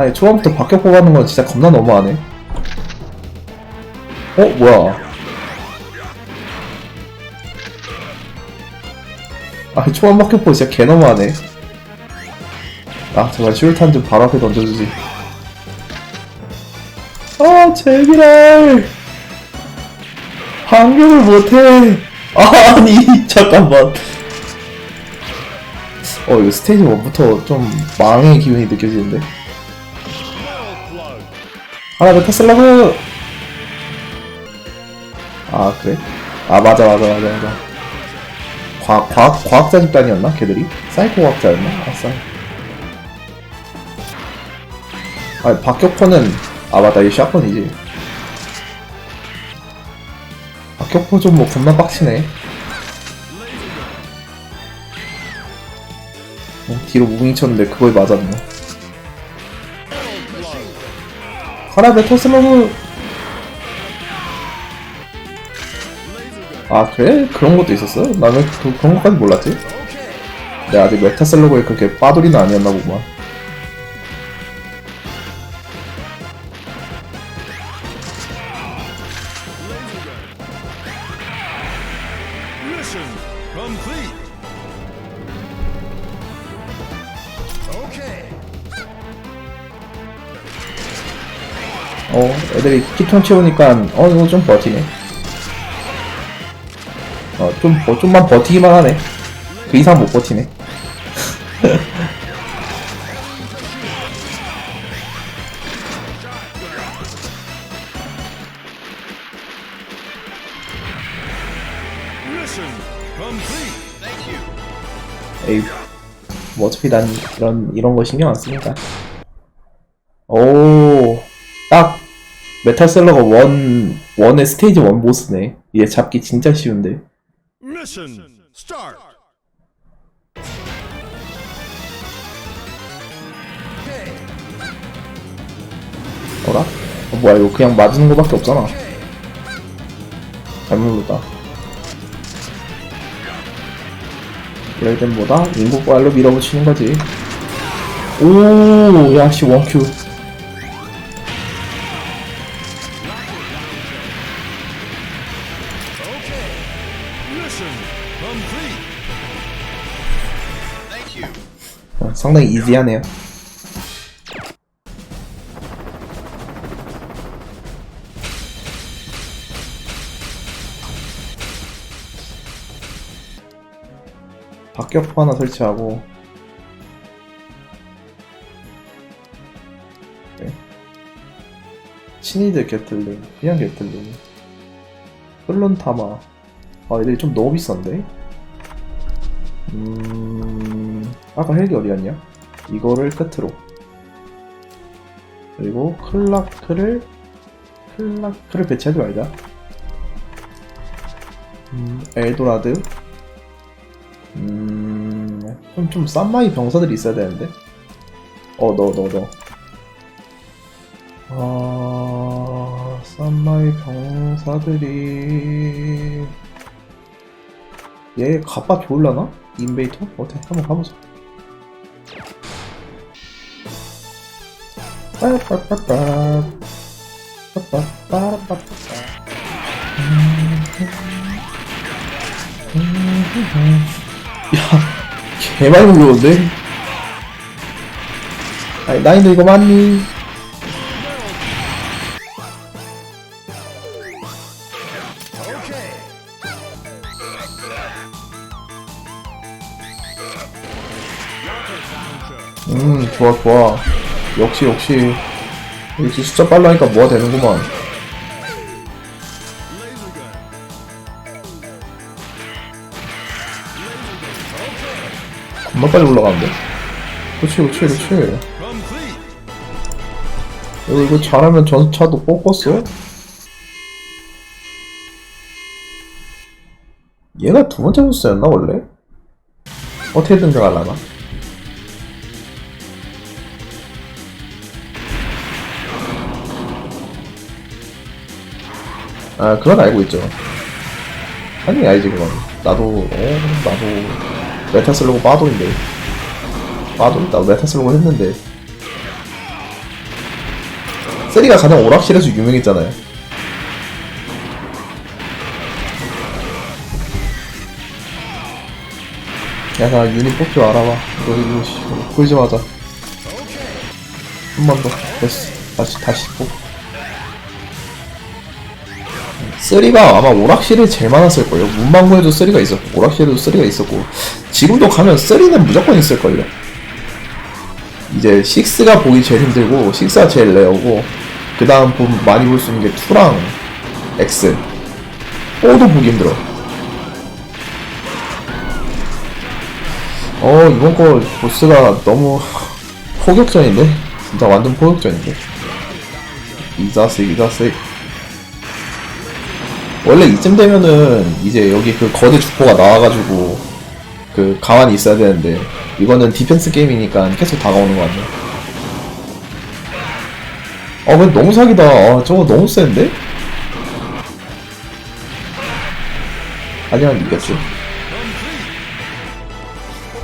아니 초반부터 박격 뽑아는 건 진짜 겁나 너무하네. 어 뭐야? 아 초반 박격 뽑 진짜 개 너무하네. 아 제발 슈울탄 좀 바로 앞에 던져주지. 아 제기랄! 반격을 못해! 아니 잠깐만. 어 이거 스테이지 1부터 좀 망의 기운이 느껴지는데 하나 베타 슬라브 아 그래? 아 맞아 맞아 맞아 맞아 과학 과학 과학자 집단이었나 걔들이? 사이코 과학자였나? 아싸 아 박격포는 아 맞다 이 샷건이지 박격포 좀 뭐 겁나 빡치네 어, 뒤로 무빙 쳤는데 그거에 맞았네 카라베 토슬로브 아 그래? 그런 것도 있었어? 나는 그, 그런 것까지 몰랐지 내가 아직 메타셀로그에 그렇게 빠돌이는 아니었나 보구만 애들이 키톤 채우니까 어 이거 좀 버티네. 어좀 어, 좀만 버티기만 하네. 그 이상 못 버티네. 에이 뭐 어차피 난 이런 이런 거 신경 안 쓰니까. 오딱 메탈셀러가 원 원의 스테이지 원 보스네 얘 잡기 진짜 쉬운데 Mission start. 어라? 어, 뭐야 이거 그냥 맞는 거밖에 없잖아 잘못 눌렀다 이럴 땐 뭐다? 인구발로 밀어붙이는 거지 오 야씨 원큐 어, 상당히 이지하네요. 박격포 하나 설치하고. 네. 친이드 게틀링 그냥 게틀링 플론 타마 아 얘들이 좀 너무 비싼데? 음 아까 헬기 어디 갔냐? 이거를 끝으로. 그리고 클라크를 클라크를 배치하지 말자 음 엘도라드. 음 좀 좀 쌈마이 병사들이 있어야 되는데? 어 너 너 너. 아 쌈마이 병사들이 얘 갑바 좋을라나? 인베이터? 어떻게 한번 가보자 빠빠빠빠 빠빠빠빠빠 야 개많이 물려온데? 아니 나인도 이거 맞니? 좋아 좋아 역시 역시 역시 숫자 빨라니까 뭐가 되는구만. 겁나 빨리 올라가는데 그렇지 그렇지 그렇지. 이거 이거 잘하면 전차도 뽑았어 얘가 두 번째 보스였나 원래? 어떻게 등장하려나? 아 그건 알고 있죠 아니 알지 그건 나도 어 나도 메타 쓰려고 빠돌인데 빠돌 나도 메타 쓰려고 했는데 쓰리가 가장 오락실에서 유명했잖아요. 야, 나 유닛 뽑줄 알아봐. 이거, 이거, 씨, 보이지 마자. 한 번 더. 됐어. 다시, 다시 뽑. 쓰리가 아마 오락실에 제일 많았을 거예요. 문방구에도 쓰리가 있었고, 오락실에도 쓰리가 있었고, 지금도 가면 쓰리는 무조건 있을걸요. 이제 6가 보기 제일 힘들고 6가 제일 레어고 그 다음 많이 볼 수 있는 게 2랑 X 4도 보기 힘들어 어 이번 거 보스가 너무 포격전인데? 진짜 완전 포격전인데 이 자식 이 자식 원래 이쯤 되면은 이제 여기 그 거대 주포가 나와가지고 그 가만히 있어야 되는데 이거는 디펜스 게임이니까 계속 다가오는 거 아니야? 어 근데 너무 사기다 아, 저거 너무 센데? 아니야 이겼지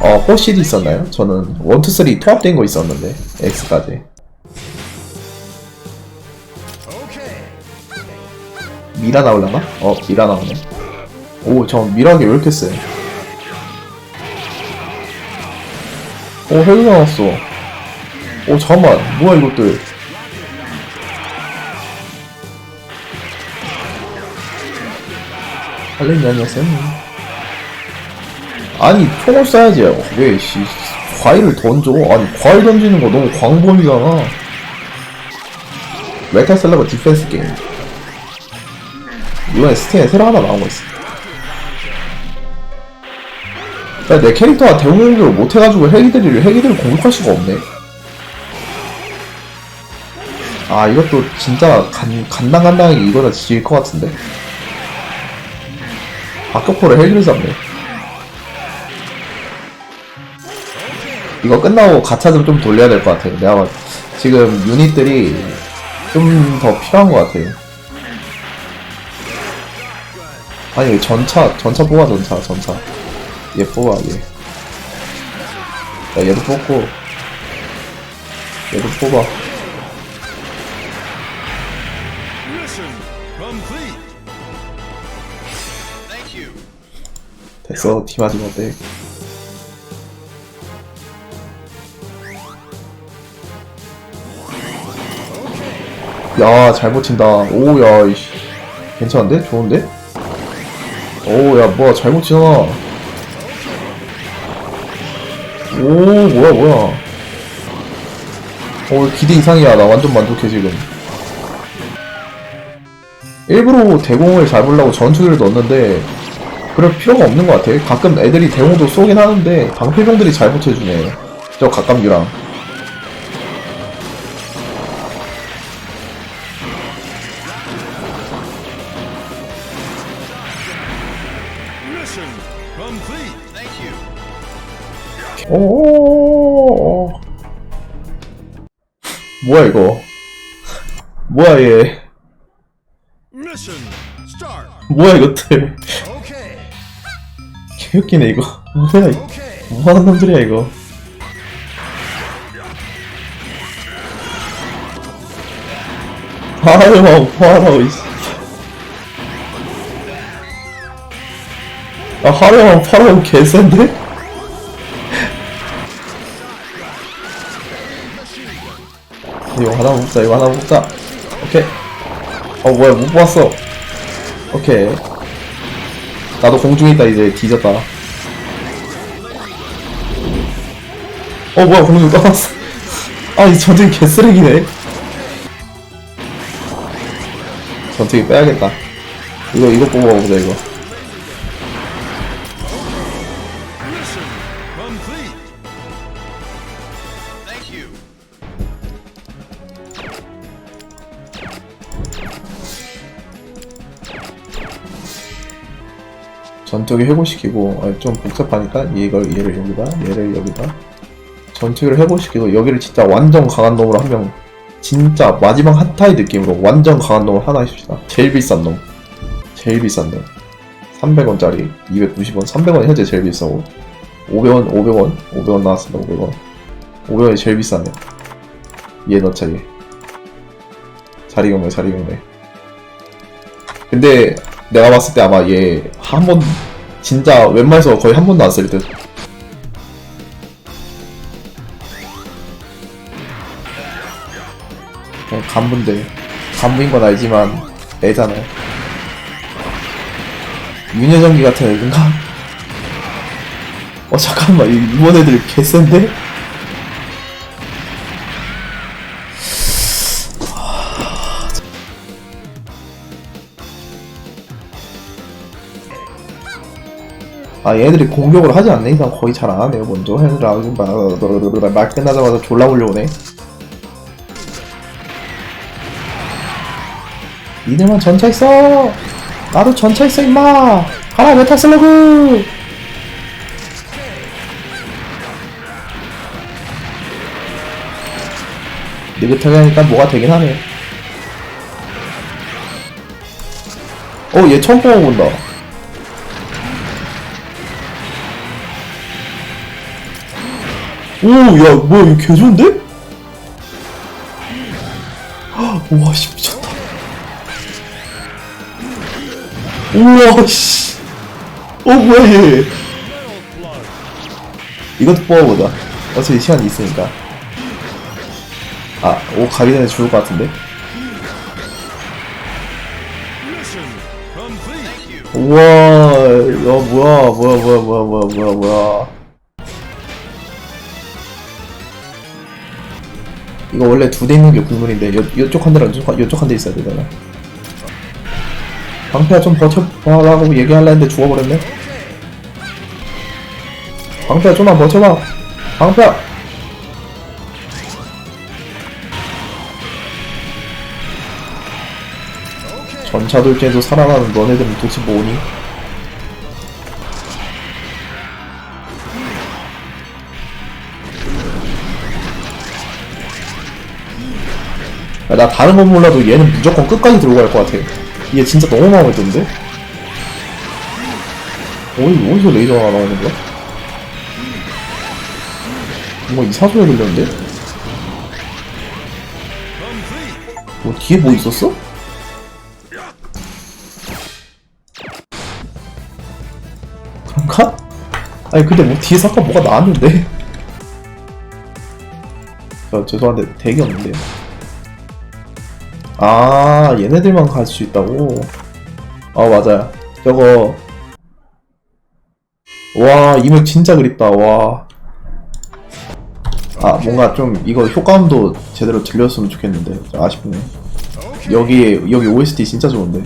어 호시도 있었나요? 저는 1, 2, 3 통합된 거 있었는데 X까지 미라 나올라나? 어 미라 나오네. 오저 미라기 왜 이렇게 세? 오 헬기 나왔어. 오 잠깐만. 뭐야 이것들. 할렘이 아니었어요? 아니 총을 쏴야지. 왜 씨 과일을 던져? 아니 과일 던지는 거 너무 광범위잖아 메탈 슬러그 디펜스 게임 이번에 스팀에 새로 하나 나온 거 있어. 야, 내 캐릭터가 대웅 공격을 못해가지고 헬기들이 헬기들을 공격할 수가 없네. 아, 이것도 진짜 간, 간당간당하게 이거다 지을 것 같은데. 박격포를 헬기를 잡네. 이거 끝나고 가차 좀 좀 돌려야 될 것 같아요. 내가 봤- 지금 유닛들이 좀 더 필요한 것 같아요. 아니 왜 전차 전차 뽑아 전차 전차. 얘 뽑아 얘. 야, 얘도 뽑고. 얘도 뽑아. 됐어 팀 아직 어때 야 잘 버틴다. 오 야 이씨. 괜찮은데? 좋은데 오야 뭐야 잘 버티잖아 오 뭐야 뭐야 어 기대 이상이야 나 완전 만족해 지금 일부러 대공을 잡으려고 전투기를 넣었는데 그럴 필요가 없는 것 같아. 가끔 애들이 대공도 쏘긴 하는데 방패병들이 잘 붙여주네. 저 각감규랑. Mission complete. 오. 뭐야 이거? 뭐야 얘? Mission start. 뭐야 이것들? Okay. 개웃기네 이거. 뭐야 이거? Okay. 뭐하는 놈들이야 이거? 아유 뭐하라고 이씨. 아 하려면 팔아고 개센데? 이거 하나 먹자 이거 하나 먹자. 오케이. 어 뭐야 못 봤어. 오케이. 나도 공중에 있다 이제 뒤졌다. 어 뭐야 공중 떠났어. 아이 전투기 개쓰레기네. 전투기 빼야겠다. 이거 이거 뽑아보자 이거 전투기 해고시키고 아, 좀 복잡하니까 이걸 얘를 여기다 얘를 여기다 전투기를 해고시키고 여기를 진짜 완전 강한 놈으로 한 명 진짜 마지막 핫타이 느낌으로 완전 강한 놈을 하나 해줍시다. 제일 비싼 놈. 제일 비싼 놈. 300원짜리 290원. 300원이 현재 제일 비싸고 500원 500원 500원 나왔습니다 500원. 500원이 제일 비싸네 얘 넣자 얘. 잘 익었네 잘 익었네 근데 내가 봤을 때 아마 얘 한 번 진짜 웬만해서 거의 한 번도 안 쓸 듯. 그냥 간부인데 간부인 건 알지만 애잖아요. 윤여정기 같은 애인가? 어 잠깐만 이- 이번 애들 개센데? 아 얘네들이 공격을 하지 않는 이상 거의 잘 안 하네요 먼저 해라. 말, 말 끝나자마자 졸라 올려오네. 니들만 전차 있어. 나도 전차 있어 임마. 가라 메타 슬러그. 느긋하게 하니까 뭐가 되긴 하네. 어얘 처음 뽑아본다 오, 야, 뭐야, 이거 개 좋은데? 헉, 우와, 씨, 미쳤다. 우와, 씨. 어, 뭐야, 얘. 이것도 뽑아보자. 어차피 시간이 있으니까. 아, 오, 가기 전에 죽을 것 같은데? 우와, 야, 뭐야, 뭐야, 뭐야, 뭐야, 뭐야, 뭐야, 뭐야. 이거 원래 두 대 있는 게 국물인데, 요, 요쪽 한 대랑 요쪽, 요쪽 한 대 있어야 되잖아. 방패야 좀 버텨봐라고 얘기하려 했는데 죽어버렸네? 방패야 좀만 버텨봐! 방패야! 전차 돌진에도 살아가는 너네들은 도대체 뭐니? 야, 나 다른 건 몰라도 얘는 무조건 끝까지 들고 갈 것 같아. 얘 진짜 너무 마음에 드는데? 어디, 어디서 레이저가 나오는 거야? 뭔가 소리 들렸는데? 뭐 뒤에 뭐 있었어? 그런가? 아니 근데 뭐 뒤에서 아까 뭐가 나왔는데 저 죄송한데 대기 없는데요 아 얘네들만 갈 수 있다고? 아 맞아요. 저거. 와 이 맵 진짜 그립다. 와. 아, 뭔가 좀 이거 효과음도 제대로 들렸으면 좋겠는데. 좀 아쉽네. 여기 여기 OST 진짜 좋은데.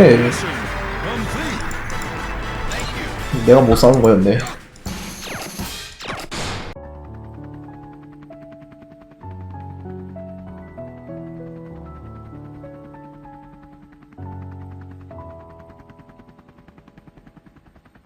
Complete. 내가 못 싸운 거였네